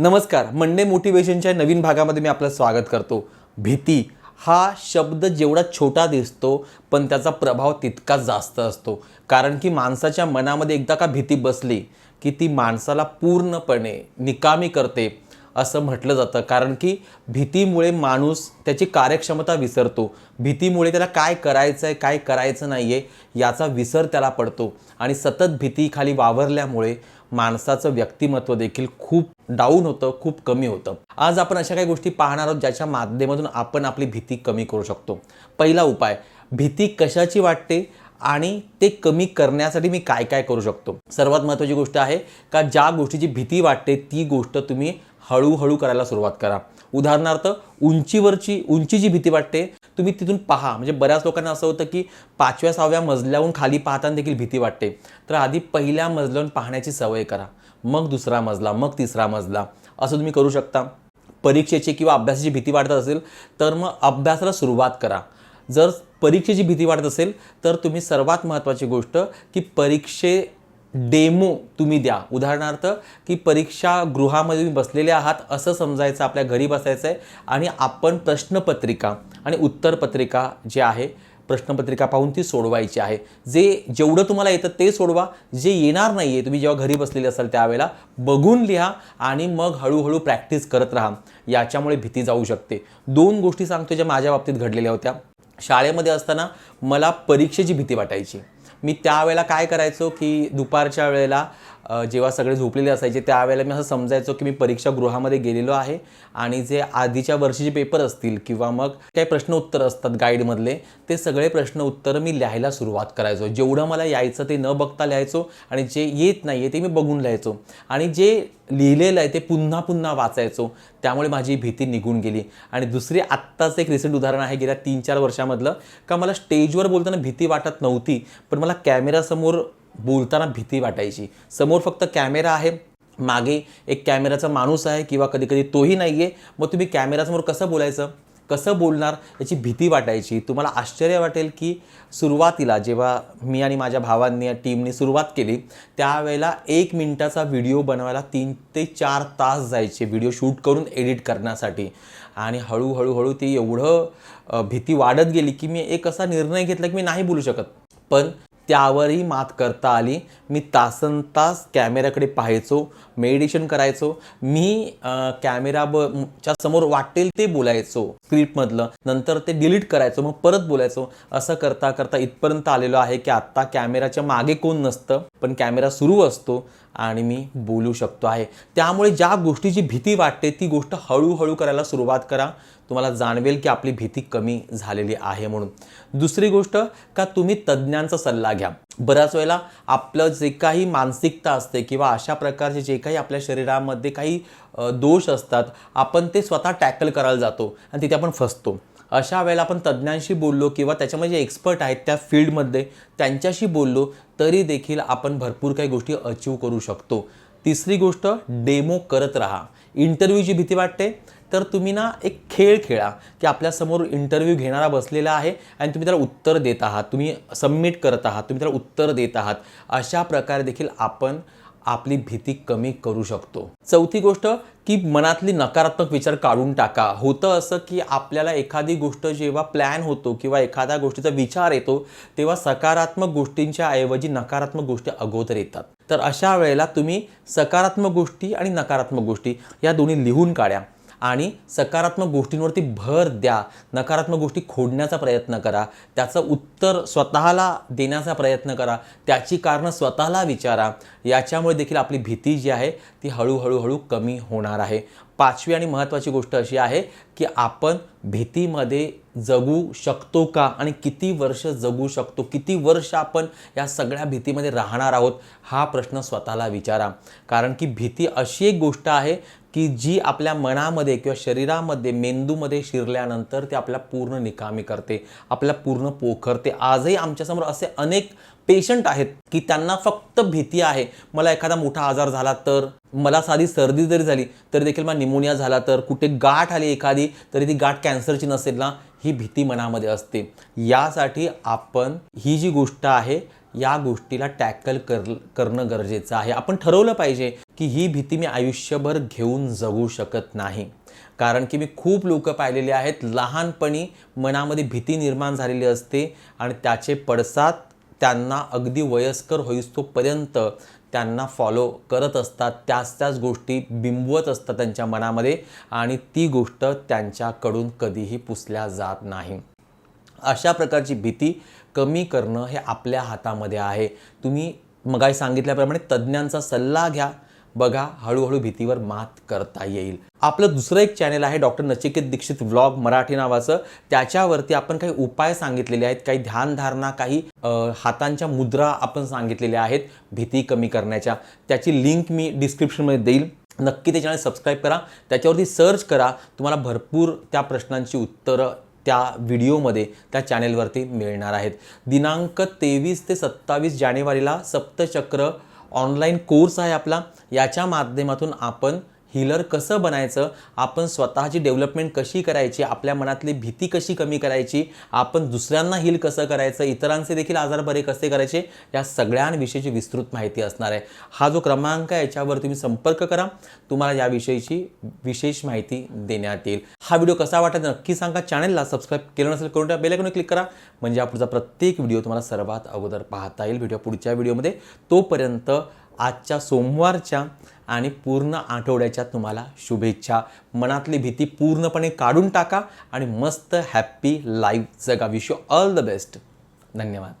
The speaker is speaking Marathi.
नमस्कार मंडे मोटिवेशनच्या नवीन भागामध्ये मी आपलं स्वागत करतो. भीती हा शब्द जेवढा छोटा दिसतो पण त्याचा प्रभाव तितका जास्त असतो. कारण की माणसाच्या मनामध्ये एकदा का भीती बसली की ती माणसाला पूर्णपणे निकामी करते असं म्हटलं जातं. कारण की भीतीमुळे माणूस त्याची कार्यक्षमता विसरतो. भीतीमुळे त्याला काय करायचं आहे काय करायचं नाही आहे याचा विसर त्याला पडतो. आणि सतत भीतीखाली वावरल्यामुळे माणसाचं व्यक्तिमत्व देखील खूप डाऊन होतं खूप कमी होतं. आज आपण अशा काही गोष्टी पाहणार आहोत ज्याच्या माध्यमातून आपण आपली भीती कमी करू शकतो. पहिला उपाय भीती कशाची वाटते आणि ते कमी करण्यासाठी मी काय काय करू शकतो? सर्वात महत्त्वाची गोष्ट आहे का ज्या गोष्टीची भीती वाटते ती गोष्ट तुम्ही हळूहळू करायला सुरुवात करा. उदाहरणार्थ उंचीवरची उंचीची भीती वाटते तुम्ही तिथून पहा. म्हणजे बऱ्याच लोकांना असं होतं की पाचव्या सहाव्या मजल्याहून खाली पाहताना देखील भीती वाटते. तर आधी पहिल्या मजल्याहून पाहण्याची सवय करा. मग दुसरा मजला मग तिसरा मजला असं तुम्ही करू शकता. परीक्षेची किंवा अभ्यासाची भीती वाटत असेल तर मग अभ्यासाला सुरुवात करा. जर परीक्षेची भीती वाटत असेल तर तुम्ही सर्वात महत्त्वाची गोष्ट की परीक्षे डेमो तुम्ही द्या. उदाहरणार्थ की परीक्षा गृहामध्ये तुम्ही बसलेले आहात असं समजायचं आपल्या घरी बसायचं आहे आणि आपण प्रश्नपत्रिका आणि उत्तरपत्रिका जे आहे प्रश्नपत्रिका पाहून ती सोडवायची आहे. जे जेवढं तुम्हाला येतं ते सोडवा. जे येणार नाही आहे तुम्ही जेव्हा घरी बसलेले असाल त्यावेळेला बघून लिहा आणि मग हळूहळू प्रॅक्टिस करत राहा. याच्यामुळे भीती जाऊ शकते. दोन गोष्टी सांगतो ज्या माझ्या बाबतीत घडलेल्या होत्या. शाळेमध्ये असताना मला परीक्षेची भीती वाटायची. मी त्यावेळेला काय करायचो की दुपारच्या वेळेला जेव्हा सगळे झोपलेले असायचे त्यावेळेला मी असं समजायचो की मी परीक्षागृहामध्ये गेलेलो आहे आणि जे आधीच्या वर्षीचे पेपर असतील किंवा मग काही प्रश्न उत्तर असतात गाईडमधले ते सगळे प्रश्न उत्तर मी लिहायला सुरुवात करायचो. जेवढं मला यायचं ते न बघता लिहायचो आणि जे येत नाही आहे ते मी बघून लिहायचो. आणि जे लिहिलेलं आहे ते पुन्हा पुन्हा वाचायचो. त्यामुळे माझी भीती निघून गेली. आणि दुसरी आत्ताच एक रिसेंट उदाहरण आहे गेल्या तीन चार वर्षामधलं. का मला स्टेजवर बोलताना भीती वाटत नव्हती पण मला कॅमेरासमोर बोलताना भीती वाटायची. समोर फक्त कॅमेरा आहे. मागे एक कॅमेराचा माणूस आहे किंवा कधी कधी तोही नाही आहे मग तुम्ही कॅमेरासमोर कसं बोलायचं? कसं बोलणार? याची भीती वाटायची. तुम्हाला आश्चर्य वाटेल की सुरुवातीला जेव्हा मी आणि माझ्या भावांनी या टीमनी सुरुवात केली त्यावेळेला एक मिनटाचा व्हिडिओ बनवायला तीन ते चार तास जायचे व्हिडिओ शूट करून एडिट करण्यासाठी. आणि हळूहळू हळू ती एवढं भीती वाढत गेली की मी एक असा निर्णय घेतला की मी नाही बोलू शकत. पण त्यावरही मात करता आली. मी तासन तास कॅमेऱ्याकडे पाहायचो मेडिटेशन करायचो. मी कॅमेरा ब च्या समोर वाटेल ते बोलायचो स्क्रिप्टमधलं नंतर ते डिलीट करायचो मग परत बोलायचो. असं करता करता इथपर्यंत आलेलो आहे की आत्ता कॅमेराच्या मागे कोण नसतं. पण कॅमेरा सुरू असतो आणि मी बोलू शकतो आहे. त्यामुळे ज्या गोष्टीची भीती वाटते ती गोष्ट हळूहळू करायला सुरुवात करा. तुम्हाला जाणवेल की आपली भीती कमी झालेली आहे म्हणून. दुसरी गोष्ट का तुम्ही तज्ज्ञांचा सल्ला घ्या. बऱ्याच वेळेला आपलं जे काही मानसिकता असते किंवा अशा प्रकारचे जे काही आपल्या शरीरामध्ये काही दोष असतात आपण ते स्वतः टॅकल करायला जातो आणि तिथे आपण फसतो. अशा वेळेला आपण तज्ज्ञांशी बोललो किंवा त्याच्यामध्ये जे एक्सपर्ट आहेत त्या फील्डमध्ये त्यांच्याशी बोललो तरी देखील आपण भरपूर काही गोष्टी अचीव करू शकतो. तिसरी गोष्ट डेमो करत राहा. इंटरव्ह्यूची भीती वाटते? तर तुम्ही ना एक खेळ खेळा की आपल्यासमोर इंटरव्ह्यू घेणारा बसलेला आहे आणि तुम्ही त्याला उत्तर देत आहात. तुम्ही सबमिट करत आहात तुम्ही त्याला उत्तर देत आहात. अशा प्रकारे देखील आपण आपली भीती कमी करू शकतो. चौथी गोष्ट की मनातली नकारात्मक विचार काढून टाका. होतं असं की आपल्याला एखादी गोष्ट जेव्हा प्लॅन होतो किंवा एखाद्या गोष्टीचा विचार येतो तेव्हा सकारात्मक गोष्टींच्या ऐवजी नकारात्मक गोष्टी अगोदर येतात. तर अशा वेळेला तुम्ही सकारात्मक गोष्टी आणि नकारात्मक गोष्टी या दोन्ही लिहून काढ्या. आणि सकारात्मक गोष्टींवरती भर द्या. नकारात्मक गोष्टी खोडण्याचा प्रयत्न करा. त्याचं उत्तर स्वतःला देण्याचा प्रयत्न करा. त्याची कारणं स्वतःला विचारा. याच्यामुळे देखील आपली भीती जी आहे ती हळूहळूहळू कमी होणार आहे. पाचवी आणि महत्त्वाची गोष्ट अशी आहे की आपण भीतीमध्ये जगू शकतो का आणि किती वर्ष जगू शकतो? किती वर्ष आपण या सगळ्या भीतीमध्ये राहणार आहोत? हा प्रश्न स्वतःला विचारा. कारण की भीती अशी एक गोष्ट आहे की जी आपल्या मनामध्ये किंवा शरीरामध्ये मेंदूमध्ये शिरल्यानंतर ते आपल्याला पूर्ण निकामी करते आपल्याला पूर्ण पोखरते. आजही आमच्यासमोर असे अनेक पेशंट आहेत की त्यांना फक्त भीती आहे मला एखादा मोठा आजार झाला तर मला साधी सर्दी जरी झाली तरी देखील मला निमोनिया झाला तर कुठे गाठ आली एखादी तरी ती गाठ कॅन्सरची नसेल ना ही भीती मनामध्ये असते. यासाठी आपण ही जी गोष्ट आहे या गोष्टीला टॅकल कर करणं गरजेचं आहे. आपण ठरवलं पाहिजे की ही भीती मी आयुष्यभर घेऊन जगू शकत नाही. कारण की मी खूप लोक पाहिलेली आहेत लहानपणी मनामध्ये भीती निर्माण झालेली असते आणि त्याचे पडसाद त्यांना अगदी वयस्कर होईस्तोपर्यंत त्यांना फॉलो करत असतात. त्याच त्याच गोष्टी बिंबवत असतात त्यांच्या मनामध्ये आणि ती गोष्ट त्यांच्याकडून कधीही पुसल्या जात नाही. अशा प्रकारची भीती कमी करणं हे आपल्या हातामध्ये आहे. तुम्ही मगाय सांगितल्याप्रमाणे तज्ज्ञांचा सल्ला घ्या. बघा हळूहळू भीतीवर मात करता येईल. आपलं दुसरं एक चॅनल आहे डॉक्टर नचिकेत दीक्षित व्लॉग मराठी नावाचं. त्याच्यावरती आपण काही उपाय सांगितलेले आहेत. काही ध्यानधारणा काही हातांच्या मुद्रा आपण सांगितलेल्या आहेत भीती कमी करण्याच्या. त्याची लिंक मी डिस्क्रिप्शनमध्ये देईल. नक्की ते चॅनल सबस्क्राईब करा. त्याच्यावरती सर्च करा. तुम्हाला भरपूर त्या प्रश्नांची उत्तरं त्या व्हिडिओमध्ये त्या चॅनेलवरती मिळणार आहेत. दिनांक तेवीस ते सत्तावीस जानेवारीला सप्तचक्र ऑनलाईन कोर्स आहे आपला. याच्या माध्यमातून आपण हिलर कसं बनायचं? आपण स्वतःची डेव्हलपमेंट कशी करायची? आपल्या मनातली भीती कशी कमी करायची? आपण दुसऱ्यांना हील कसं करायचं? इतरांचे देखील आजार बरे कसे करायचे? या सगळ्यांविषयीची विस्तृत माहिती असणार आहे. हा जो क्रमांक आहे याच्यावर तुम्ही संपर्क करा. तुम्हाला याविषयीची विशेष माहिती देण्यात येईल. हा व्हिडिओ कसा वाटत नक्की सांगा. चॅनलला सबस्क्राईब केलं नसेल करून बेल आयकॉनवर क्लिक करा. म्हणजे पुढचा प्रत्येक व्हिडिओ तुम्हाला सर्वात अगोदर पाहता येईल. व्हिडिओ पुढच्या व्हिडिओमध्ये तोपर्यंत आजच्या सोमवारच्या आणि पूर्ण आठवड्याच्या तुम्हाला शुभेच्छा. मनातली भीती पूर्णपणे काढून टाका आणि मस्त हॅप्पी लाईफ जगा wish you all the best धन्यवाद.